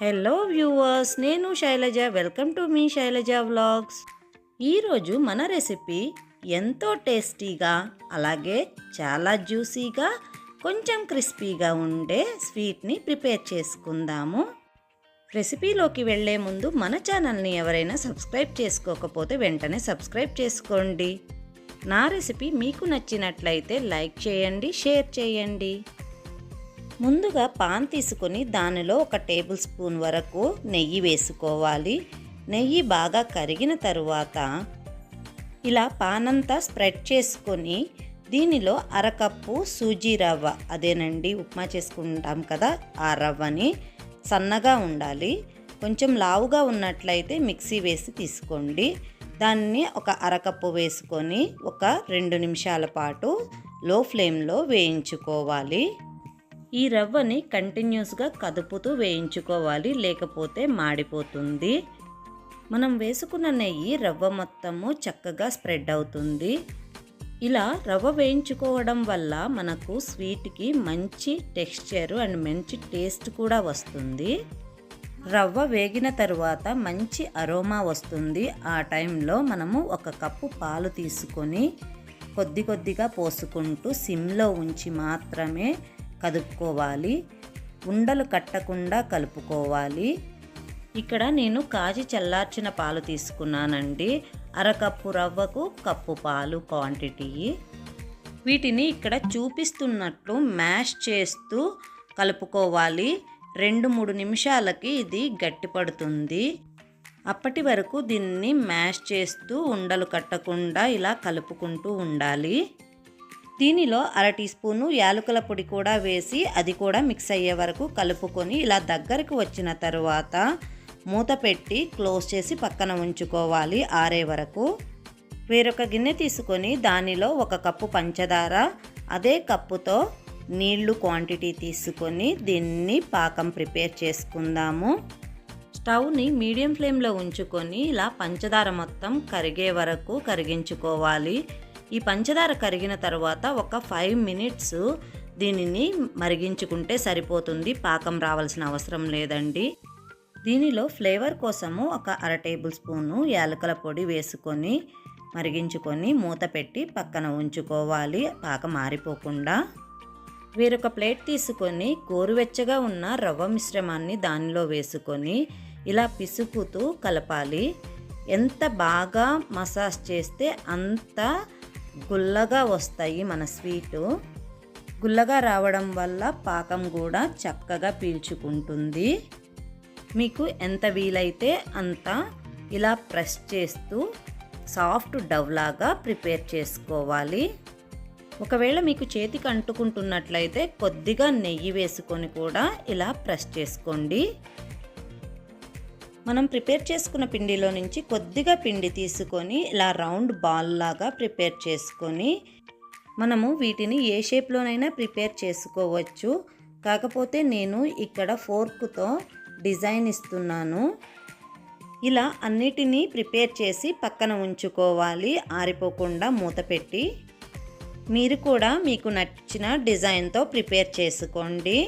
Hello viewers నేను Shailaja. Welcome to మీ Shailaja vlogs ఈరోజు మన రెసిపీ ఎంతో టేస్టీగా అలాగే చాలా జ్యూసీగా కొంచెం క్రిస్పీగా ఉండే స్వీట్ని ప్రిపేర్ చేసుకుందాము. రెసిపీలోకి వెళ్ళే ముందు మన ఛానల్ని ఎవరైనా సబ్స్క్రైబ్ చేసుకోకపోతే వెంటనే సబ్స్క్రైబ్ చేసుకోండి. నా రెసిపీ మీకు నచ్చినట్లయితే లైక్ చేయండి షేర్ చేయండి. ముందుగా పాన్ తీసుకొని దానిలో ఒక టేబుల్ స్పూన్ వరకు నెయ్యి వేసుకోవాలి. నెయ్యి బాగా కరిగిన తరువాత ఇలా పాన్ అంతా స్ప్రెడ్ చేసుకొని దీనిలో అరకప్పు సూజీ రవ్వ అదేనండి ఉప్మా చేసుకుంటాం కదా ఆ రవ్వని సన్నగా ఉండాలి. కొంచెం లావుగా ఉన్నట్లయితే మిక్సీ వేసి తీసుకోండి. దాన్ని ఒక అరకప్పు వేసుకొని ఒక రెండు నిమిషాల పాటు లో ఫ్లేమ్లో వేయించుకోవాలి. ఈ రవ్వని కంటిన్యూస్గా కదుపుతూ వేయించుకోవాలి లేకపోతే మాడిపోతుంది. మనం వేసుకున్న నెయ్యి రవ్వ మొత్తము చక్కగా స్ప్రెడ్ అవుతుంది. ఇలా రవ్వ వేయించుకోవడం వల్ల మనకు స్వీట్కి మంచి టెక్స్చర్ అండ్ మంచి టేస్ట్ కూడా వస్తుంది. రవ్వ వేగిన తరువాత మంచి అరోమా వస్తుంది. ఆ టైంలో మనము ఒక కప్పు పాలు తీసుకొని కొద్ది కొద్దిగా పోసుకుంటూ సిమ్లో ఉంచి మాత్రమే కదుపుకోవాలి. ఉండలు కట్టకుండా కలుపుకోవాలి. ఇక్కడ నేను కాచి చల్లార్చిన పాలు తీసుకున్నానండి. అరకప్పు రవ్వకు కప్పు పాలు క్వాంటిటీ వీటిని ఇక్కడ చూపిస్తున్నట్లు మ్యాష్ చేస్తూ కలుపుకోవాలి. రెండు మూడు నిమిషాలకి ఇది గట్టిపడుతుంది. అప్పటి వరకు దీన్ని మ్యాష్ చేస్తూ ఉండలు కట్టకుండా ఇలా కలుపుకుంటూ ఉండాలి. దీనిలో అర టీ స్పూను యాలకుల పొడి కూడా వేసి అది కూడా మిక్స్ అయ్యే వరకు కలుపుకొని ఇలా దగ్గరకు వచ్చిన తర్వాత మూత పెట్టి క్లోజ్ చేసి పక్కన ఉంచుకోవాలి ఆరే వరకు. వేరొక గిన్నె తీసుకొని దానిలో ఒక కప్పు పంచదార అదే కప్పుతో నీళ్ళు క్వాంటిటీ తీసుకొని దీన్ని పాకం ప్రిపేర్ చేసుకుందాము. స్టవ్ని మీడియం ఫ్లేమ్లో ఉంచుకొని ఇలా పంచదార మొత్తం కరిగే వరకు కరిగించుకోవాలి. ఈ పంచదార కరిగిన తర్వాత ఒక ఫైవ్ మినిట్స్ దీనిని మరిగించుకుంటే సరిపోతుంది. పాకం రావాల్సిన అవసరం లేదండి. దీనిలో ఫ్లేవర్ కోసము ఒక అర టేబుల్ స్పూను యాలకుల పొడి వేసుకొని మరిగించుకొని మూత పెట్టి పక్కన ఉంచుకోవాలి. పాకం మారిపోకుండా వేరొక ప్లేట్ తీసుకొని గోరువెచ్చగా ఉన్న రవ్వ మిశ్రమాన్ని దానిలో వేసుకొని ఇలా పిసుకుతూ కలపాలి. ఎంత బాగా మసాజ్ చేస్తే అంత గుల్లగా వస్తాయి మన స్వీటు. గుల్లగా రావడం వల్ల పాకం కూడా చక్కగా పీల్చుకుంటుంది. మీకు ఎంత వీలైతే అంత ఇలా ప్రెస్ చేస్తూ సాఫ్ట్ డవ్లాగా ప్రిపేర్ చేసుకోవాలి. ఒకవేళ మీకు చేతికి అంటుకుంటున్నట్లయితే కొద్దిగా నెయ్యి వేసుకొని కూడా ఇలా ప్రెస్ చేసుకోండి. మనం ప్రిపేర్ చేసుకున్న పిండిలో నుంచి కొద్దిగా పిండి తీసుకొని ఇలా రౌండ్ బాల్ లాగా ప్రిపేర్ చేసుకొని మనము వీటిని ఏ షేప్లోనైనా ప్రిపేర్ చేసుకోవచ్చు. కాకపోతే నేను ఇక్కడ ఫోర్క్తో డిజైన్ ఇస్తున్నాను. ఇలా అన్నిటినీ ప్రిపేర్ చేసి పక్కన ఉంచుకోవాలి. ఆరిపోకుండా మూత పెట్టి మీరు కూడా మీకు నచ్చిన డిజైన్తో ప్రిపేర్ చేసుకోండి.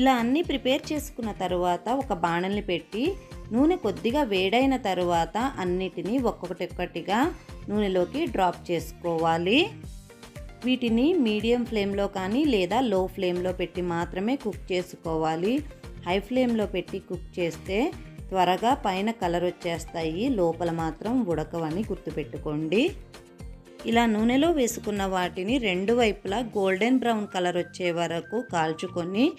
ఇలా అన్నీ ప్రిపేర్ చేసుకున్న తర్వాత ఒక బాణల్ని పెట్టి నూనె కొద్దిగా వేడైన తరువాత అన్నిటినీ ఒక్కొక్కటిగా నూనెలోకి డ్రాప్ చేసుకోవాలి. వీటిని మీడియం ఫ్లేమ్లో కానీ లేదా లో ఫ్లేమ్లో పెట్టి మాత్రమే కుక్ చేసుకోవాలి. హై ఫ్లేమ్లో పెట్టి కుక్ చేస్తే త్వరగా పైన కలర్ వచ్చేస్తాయి. లోపల మాత్రం ఉడకవని గుర్తుపెట్టుకోండి. ఇలా నూనెలో వేసుకున్న వాటిని రెండు వైపులా గోల్డెన్ బ్రౌన్ కలర్ వచ్చే వరకు కాల్చుకొని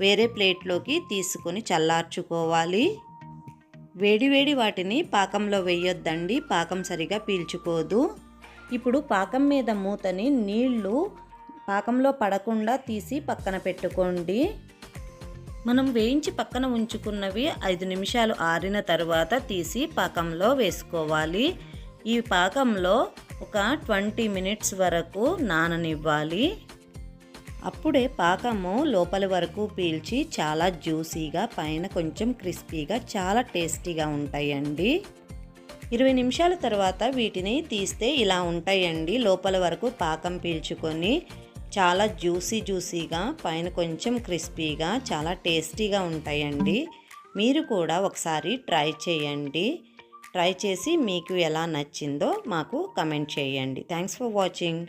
వేరే ప్లేట్లోకి తీసుకొని చల్లార్చుకోవాలి. వేడివేడి వాటిని పాకంలో వేయొద్దండి. పాకం సరిగా పీల్చుకోదు. ఇప్పుడు పాకం మీద మూతని నీళ్ళు పాకంలో పడకుండా తీసి పక్కన పెట్టుకోండి. మనం వేయించి పక్కన ఉంచుకున్నవి ఐదు నిమిషాలు ఆరిన తర్వాత తీసి పాకంలో వేసుకోవాలి. ఈ పాకంలో ఒక ట్వంటీ మినిట్స్ వరకు నాననివ్వాలి. అప్పుడే పాకము లోపల వరకు పీల్చి చాలా జ్యూసీగా పైన కొంచెం క్రిస్పీగా చాలా టేస్టీగా ఉంటాయండి. ఇరవై నిమిషాల తర్వాత వీటిని తీస్తే ఇలా ఉంటాయండి. లోపల వరకు పాకం పీల్చుకొని చాలా జ్యూసీ జ్యూసీగా పైన కొంచెం క్రిస్పీగా చాలా టేస్టీగా ఉంటాయండి. మీరు కూడా ఒకసారి ట్రై చేయండి. ట్రై చేసి మీకు ఎలా నచ్చిందో మాకు కమెంట్ చేయండి. Thanks for watching.